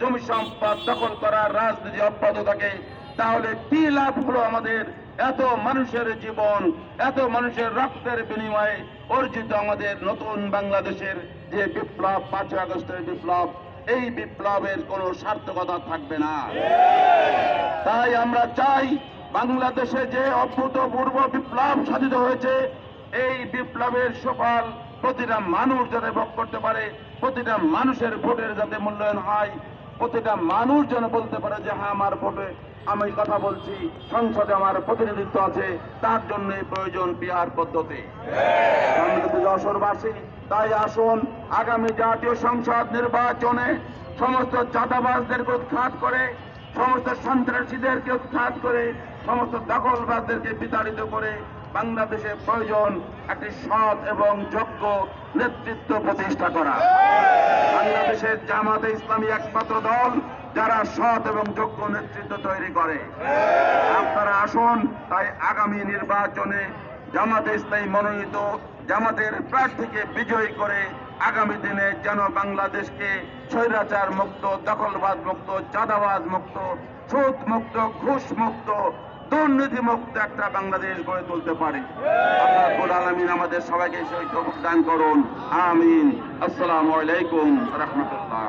জমি সম্পদ দখল করার রাজনীতি অব্যাহত থাকে তাহলে কি লাভ হলো আমাদের? এত মানুষের জীবন, এত মানুষের রক্তের বিনিময়ে অর্জিত আমাদের নতুন বাংলাদেশের যে বিপ্লব, পাঁচই আগস্টের বিপ্লব, এই বিপ্লবের কোনো সার্থকতা থাকবে না। তাই আমরা চাই বাংলাদেশে যে অভূতপূর্ব বিপ্লব সাধিত হয়েছে, এই বিপ্লবের সফল প্রতিটা মানুষ যাতে ভোগ করতে পারে, প্রতিটা মানুষের ভোটের যাতে মূল্যায়ন হয় প্রতিটা মানুষ যেন বলতে পারে যে হ্যাঁ আমার ভোটে আমি কথা বলছি, সংসদে আমার প্রতিনিধিত্ব আছে, তার জন্য প্রয়োজন বিহার পদ্ধতি। যশোরবাসী, তাই আসুন, আগামী জাতীয় সংসদ নির্বাচনে সমস্ত চাঁদাবাজদেরকে উৎখাত করে, সমস্ত সন্ত্রাসীদেরকে উৎখাত করে, সমস্ত দখলবাজদেরকে বিতাড়িত করে বাংলাদেশে প্রয়োজন একটি সৎ এবং যোগ্য নেতৃত্ব প্রতিষ্ঠা করা। বাংলাদেশের জামাতে ইসলামী একমাত্র দল যারা সৎ এবং যোগ্য নেতৃত্ব তৈরি করে। আপনারা আসুন, তাই আগামী নির্বাচনে জামাতে ইসলামী মনোনীত জামাতের প্রার্থীকে বিজয়ী করে আগামী দিনে যেন বাংলাদেশকে স্বৈরাচার মুক্ত, দখলবাদ মুক্ত চাঁদাবাদ মুক্ত, সুদ মুক্ত, ঘুষ মুক্ত দুর্নীতি মুক্ত একটা বাংলাদেশ গড়ে তুলতে পারি। আলামিন আমাদের সবাইকে সেই দান করুন। আমিন। আসসালামু আলাইকুম রহমতুল্লাহ।